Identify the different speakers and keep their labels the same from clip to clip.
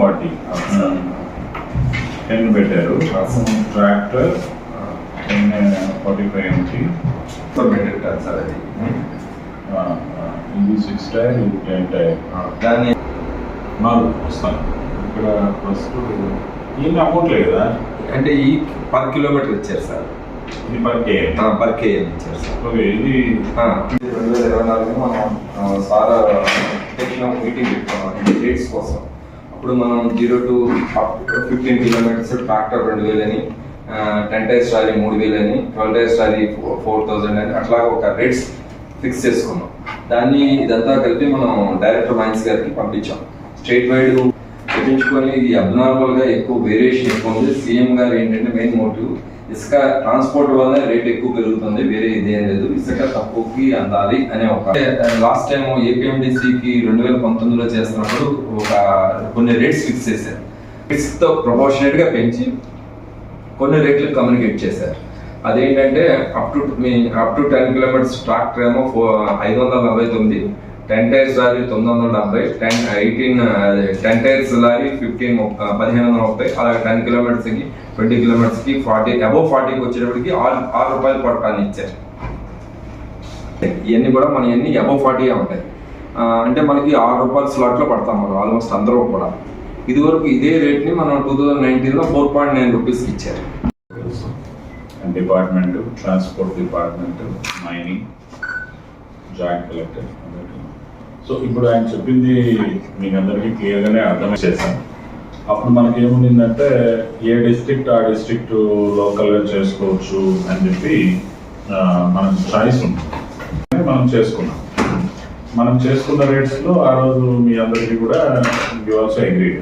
Speaker 1: Forty. Ten పెట్టారు. Tractor ten forty five
Speaker 2: metric ton sir అది.
Speaker 1: ఇది సిక్స్ టైర్ ఇది టెన్ టైర్.
Speaker 2: దాన్ని
Speaker 1: నాలుగు వస్తాను ఇక్కడ ఫస్ట్ ఏం అమౌంట్ లేదు కదా?
Speaker 2: అంటే ఈ పర్ కిలోమీటర్ ఇచ్చారు సార్.
Speaker 1: ఇది పర్ కే.
Speaker 2: పర్ కేఎం ఇచ్చారు సార్.
Speaker 1: ఓకే ఇది
Speaker 2: రెండు వేల ఇరవై నాలుగులో మనం సార్ మీటింగ్ పెట్టుకున్నాం. డేట్స్ కోసం. అప్పుడు మనం zero to fifteen kilometres tractor రెండు వేలని టెన్ టైర్స్ ట్రాలీ మూడు వేలని twelve tyres trolley four thousand అని అట్లా ఒక రేట్స్ ఫిక్స్ చేసుకున్నాం. దాన్ని ఇదంతా కలిపి మనం డైరెక్టర్ మైన్స్ గారికి పంపించాం. స్టేట్ వైడ్ తెప్పించుకొని ఇది అబ్నార్మల్గా ఎక్కువ వేరియేషన్ ఎక్కువ ఉంది. సీఎం గారు ఏంటంటే మెయిన్ మోటివ్ ఇసుక ట్రాన్స్పోర్ట్ వల్ల రేట్ ఎక్కువ పెరుగుతుంది. వేరే ఇదేం లేదు. ఇసుక తక్కువకి అందాలి అనే ఒక లాస్ట్ టైం ఏపీఎండిసికి రెండు వేల పంతొమ్మిదిలో చేస్తున్నప్పుడు ఒక కొన్ని రేట్స్ ఫిక్స్ చేశారు. ఫిక్స్తో ప్రొపోర్షనేట్గా పెంచి కొన్ని రేట్లు కమ్యూనికేట్ చేశారు. అదేంటంటే up to me up to ten kilometres tractor ఏమో ఫో ఐదు వందల నలభై తొమ్మిది టెన్ టైర్స్ లారీ తొమ్మిది వందల డెబ్బై ten eighteen ten tyres lorry fifteen uh, పదిహేను వందల ముప్పై అలాగే టెన్ కిలోమీటర్స్కి ట్వంటీ కిలోమీటర్స్కి ఫార్టీ అబౌవ్ ఫార్టీకి వచ్చేటప్పటికి ఆరు ఆరు రూపాయలు పట్టాన్ని ఇచ్చారు. ఇవన్నీ కూడా మన ఇవన్నీ అబౌవ్ ఫార్టీ ఉంటాయి. అంటే మనకి ఆరు రూపాయల స్లాట్లో పడతాం మనం ఆల్మోస్ట్ అందరూ కూడా. ఇదివరకు ఇదే రేట్ని మనం టూ థౌజండ్ నైన్టీన్లో ఫోర్ పాయింట్ నైన్ రూపీస్కి ఇచ్చారు.
Speaker 1: Department transport department mining. Joint collector. So ఇప్పుడు ఆయన చెప్పింది మీకు అందరికీ క్లియర్గానే అర్థం చేశాను. అప్పుడు మనకి ఏముండిందంటే ఏ డిస్ట్రిక్ట్ ఆ డిస్ట్రిక్ట్ లోకల్గా చేసుకోవచ్చు అని చెప్పి మనం చాయిస్ ఉంటుంది మనం చేసుకున్నాం. మనం చేసుకున్న రేట్స్లో ఆ రోజు మీ అందరికీ కూడా యూ ఆల్సో అగ్రీ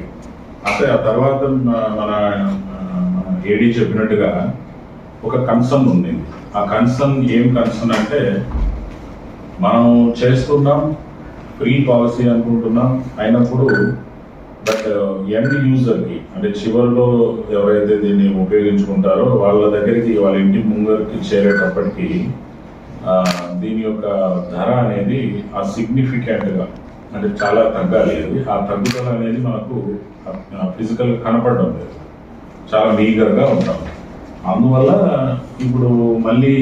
Speaker 1: అంటే ఆ తర్వాత మన- మన ఏడీ చెప్పినట్టుగా ఒక కన్సర్న్ ఉండింది. ఆ కన్సర్న్ ఏం కన్సర్న్ అంటే మనం చేసుకుందాం ఫ్రీ పాలసీ అనుకుంటున్నాం. అయినప్పుడు బట్ ఎండ్ యూజర్కి అంటే చివరిలో ఎవరైతే దీన్ని ఉపయోగించుకుంటారో వాళ్ళ దగ్గరికి వాళ్ళ ఇంటి ముంగరికి చేరేటప్పటికీ దీని యొక్క ధర అనేది ఆ సిగ్నిఫికెంట్గా అంటే చాలా తగ్గాలి అది. ఆ తగ్గుదల అనేది మనకు ఫిజికల్ కనపడడం లేదు. చాలా మీగర్గా ఉంటాం. అందువల్ల ఇప్పుడు మళ్ళీ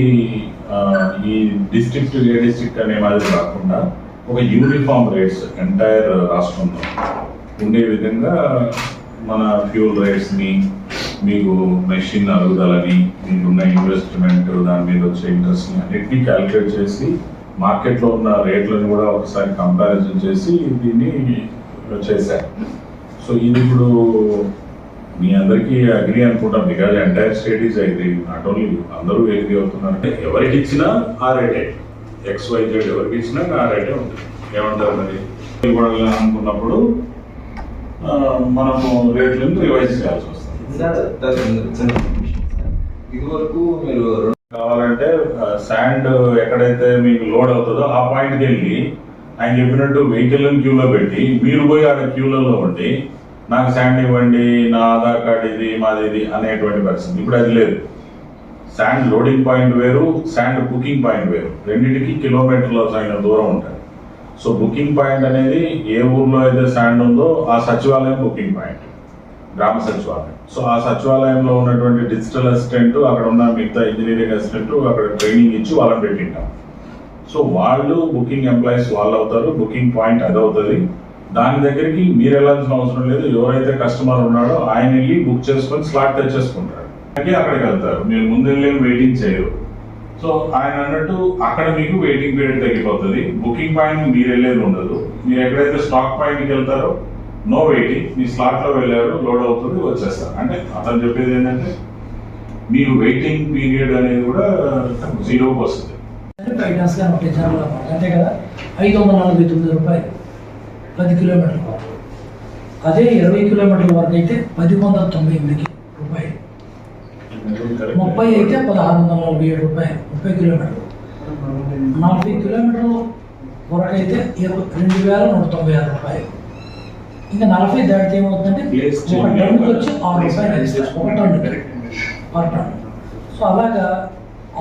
Speaker 1: ఈ డిస్ట్రిక్ట్ ఏ డిస్ట్రిక్ట్ అనే మాదిరి కాకుండా ఒక యూనిఫామ్ రేట్స్ ఎంటైర్ రాష్ట్రంలో ఉండే విధంగా మన ఫ్యూల్ రేట్స్ని మీకు మెషిన్ అరుగుదలని మీకున్న ఇన్వెస్ట్మెంట్ దాని మీద వచ్చే ఇంట్రెస్ట్ని అన్నిటినీ క్యాలిక్యులేట్ చేసి మార్కెట్లో ఉన్న రేట్లను కూడా ఒకసారి కంపారిజన్ చేసి దీన్ని చేశారు. సో ఇది ఇప్పుడు మీ అందరికీ అగ్రి అనుకుంటాం because entire state is agri not only అందరూ అగ్రి అవుతున్నారు. అంటే ఎవరికి ఇచ్చినా ఆ రేటే. ఎక్స్ వై జెడ్ ఎవరికి ఇచ్చినా ఆ రేటే ఉంటుంది. ఏమంటారు మరి? ఇవ్వాలి అనుకున్నప్పుడు మనము రేట్లను రివైజ్ చేయాల్సి వస్తుంది?
Speaker 2: ఇది వరకు మీరు
Speaker 1: కావాలంటే శాండ్ ఎక్కడైతే మీకు లోడ్ అవుతుందో ఆ పాయింట్కి వెళ్ళి ఆయన చెప్పినట్టు వెహికల్ క్యూలో పెట్టి మీరు పోయి ఆడ క్యూలలో ఉండి నాకు శాండ్ ఇవ్వండి నా ఆధార్ కార్డ్ ఇది మాది ఇది అనేటువంటి పరిస్థితి. ఇప్పుడు అది లేదు. శాండ్ లోడింగ్ పాయింట్ వేరు శాండ్ బుకింగ్ పాయింట్ వేరు. రెండింటికి కిలోమీటర్ల సైన దూరం ఉంటుంది. సో బుకింగ్ పాయింట్ అనేది ఏ ఊర్లో అయితే శాండ్ ఉందో ఆ సచివాలయం బుకింగ్ పాయింట్. గ్రామ సచివాలయం. సో ఆ సచివాలయంలో ఉన్నటువంటి డిజిటల్ అసిస్టెంట్ అక్కడ ఉన్న మిగతా ఇంజనీరింగ్ అసిస్టెంట్ అక్కడ ట్రైనింగ్ ఇచ్చి వాళ్ళని పెట్టింటాం. సో వాళ్ళు బుకింగ్ ఎంప్లాయీస్ వాళ్ళు అవుతారు బుకింగ్ పాయింట్ అది అవుతుంది దాని దగ్గరికి మీరు వెళ్ళాల్సిన అవసరం లేదు. ఎవరైతే కస్టమర్ ఉన్నాడో ఆయన వెళ్ళి బుక్ చేసుకొని స్లాట్ తెచ్చేసుకుంటారు. అలాగే అక్కడికి వెళ్తారు. మీరు ముందు వెళ్ళి వెయిటింగ్ చేయరు. సో ఆయన అన్నట్టు అక్కడ మీకు వెయిటింగ్ పీరియడ్ తగ్గిపోతుంది. బుకింగ్ పాయింట్ మీరు వెళ్ళేది ఉండదు. మీరు ఎక్కడైతే స్టాక్ పాయింట్కి వెళ్తారో నో వెయిటింగ్ మీ స్లాట్లో వెళ్ళారు లోడ్ అవుతుంది వచ్చేస్తారు. అంటే అతను చెప్పేది ఏంటంటే మీరు వెయిటింగ్ పీరియడ్ అనేది కూడా జీరోకి వస్తుంది
Speaker 3: అంతే కదా? ఐదు వందల నలభై తొమ్మిది రూపాయలు. పది కిలోమీటర్ల వరకు అదే ఇరవై కిలోమీటర్ల వరకు అయితే పది వందల తొంభై ఎనిమిది రూపాయలు ముప్పై అయితే పదహారు వందల నలభై ఏడు రూపాయలు ముప్పై కిలోమీటర్లు. నలభై కిలోమీటర్ల వరకు అయితే ఇరవై రెండు వేల నూట తొంభై ఆరు రూపాయలు. ఇంకా నలభై దాటితే ఏమవుతుందంటే ఒక టన్నుకి వచ్చి ఆరు రూపాయలు ఒక టన్నుకి. పర్ టన్ సో అలాగా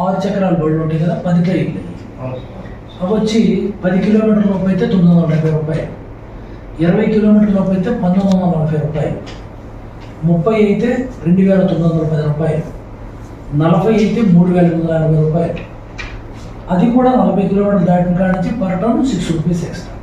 Speaker 3: ఆరు చక్రాల బళ్ళు ఉంటాయి కదా పది టైర్లు అవి వచ్చి పది కిలోమీటర్ల లోపు అయితే తొమ్మిది వందల డెబ్బై రూపాయలు. ఇరవై కిలోమీటర్ల లోపు అయితే పంతొమ్మిది వందల నలభై రూపాయలు. ముప్పై అయితే రెండు వేల తొమ్మిది వందల పది రూపాయలు. నలభై అయితే మూడు వేల ఎనిమిది వందల ఎనభై రూపాయలు. అది కూడా నలభై కిలోమీటర్లు దాటిన కాడ నుంచి per ton six rupees extra